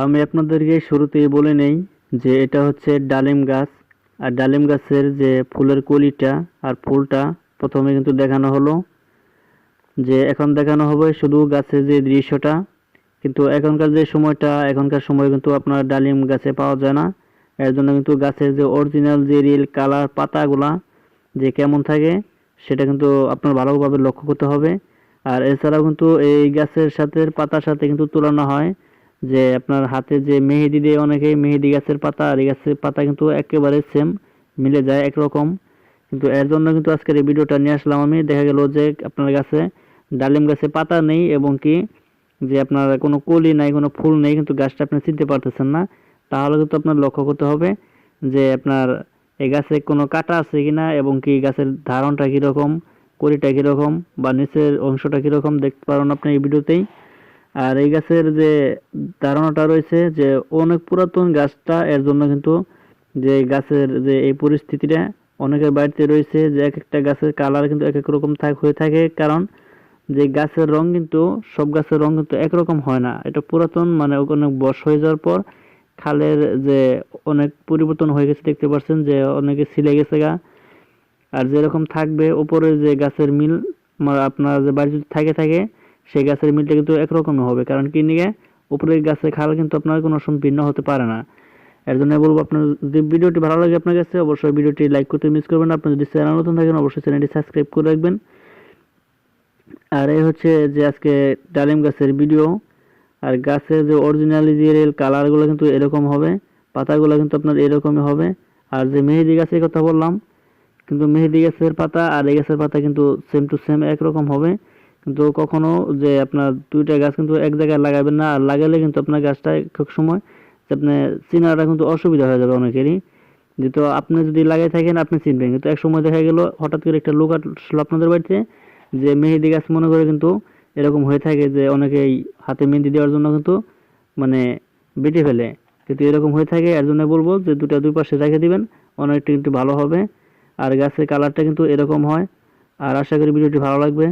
আমি আপনাদেরকে শুরুতেই বলে নেই যে এটা হচ্ছে ডালিম গাছ। আর ডালিম গাছের যে ফুলের কলিটা আর ফুলটা প্রথমে কিন্তু দেখানো হলো যে এখন দেখানো হবে শুধু গাছের যে দৃশ্যটা। কিন্তু এখনকার যে সময়টা, এখনকার সময় কিন্তু আপনার ডালিম গাছে পাওয়া যায় না। এর জন্য কিন্তু গাছের যে অরিজিনাল যে রিল কালার পাতাগুলা যে কেমন থাকে, সেটা কিন্তু আপনার ভালোভাবে লক্ষ্য করতে হবে। আর এছাড়াও কিন্তু এই গাছের সাথে, পাতার সাথে কিন্তু তুলনা হয় যে আপনার হাতে যে মেহেদি দিয়ে অনেকে মেহেদি গাছের পাতা, আর গাছের পাতা কিন্তু একেবারে সেম মিলে যায়, একরকম। কিন্তু এর জন্য কিন্তু আজকের এই ভিডিওটা নিয়ে আসলাম আমি। দেখা গেল যে আপনার গাছে ডালিম গাছে পাতা নেই এবং কি যে আপনার কোনো কলি নাই, কোনো ফুল নেই, কিন্তু গাছটা আপনি চিনতে পারতেছেন না। তাহলে কিন্তু আপনার লক্ষ্য করতে হবে যে আপনার এই গাছে কোনো কাটা আছে কিনা এবং কি গাছের ধারণটা কীরকম, কলিটা কীরকম বা নিচের অংশটা কীরকম দেখতে পারেন আপনি এই ভিডিওতেই। আর এই গাছের যে ধারণাটা রয়েছে যে অনেক পুরাতন গাছটা, এর জন্য কিন্তু যে গাছের যে এই পরিস্থিতিটা অনেকের বাড়িতে রয়েছে যে এক একটা গাছের কালার কিন্তু এক এক রকম থাক, হয়ে থাকে। কারণ যে গাছের রং কিন্তু, সব গাছের রং কিন্তু একরকম হয় না। এটা পুরাতন মানে অনেক বয়স হয়ে যাওয়ার পর খালের যে অনেক পরিবর্তন হয়ে গেছে, দেখতে পাচ্ছেন যে অনেকে ছিলে গেছে গা। আর যেরকম থাকবে উপরে যে গাছের মিল মানে আপনার যে বাড়ি যদি থাকে থাকে সেই গাছের মিলটা কিন্তু একরকমই হবে, কারণ কি নিয়ে? উপরের গাছের খাল কিন্তু আপনার কোনো সময় ভিন্ন হতে পারে না। এর জন্য বলব আপনার যদি ভিডিওটি ভালো লাগে আপনার কাছে, অবশ্যই ভিডিওটি লাইক করতে মিস করবেন আপনি যদি চ্যানেল নতুন থাকেন, অবশ্যই চ্যানেলটি সাবস্ক্রাইব করে রাখবেন। আর এই হচ্ছে যে আজকে ডালিম গাছের ভিডিও। আর গাছের যে অরিজিনালি যে কালারগুলো কিন্তু এরকম হবে, পাতাগুলো কিন্তু আপনার এরকমই হবে। আর যে মেহেদি গাছের কথা বললাম, কিন্তু মেহেদি গাছের পাতা আর এই গাছের পাতা কিন্তু সেম টু সেম একরকম হবে। কিন্তু কখনো যে আপনার দুইটা গাছ কিন্তু এক জায়গায় লাগাবেন না, আর লাগালে কিন্তু আপনার গাছটা খুব সময় আপনি চিনাটা কিন্তু অসুবিধা হয়ে যাবে অনেকেরই। যেহেতু আপনি যদি লাগাই থাকেন, আপনি চিনবেন। কিন্তু এক সময় দেখা গেল, হঠাৎ করে একটা লোক আসলো আপনাদের বাড়িতে, যে মেহেদি গাছ মনে করে কিন্তু এরকম হয়ে থাকে যে অনেকেই হাতে মেহেদি দেওয়ার জন্য কিন্তু মানে বেটে ফেলে। কিন্তু এরকম হয়ে থাকে, এর জন্য বলব যে দুটা দুই পাশে রেখে দিবেন, অনেকটা কিন্তু ভালো হবে। আর গাছের কালারটা কিন্তু এরকম হয়। আর আশা করি ভিডিওটি ভালো লাগবে।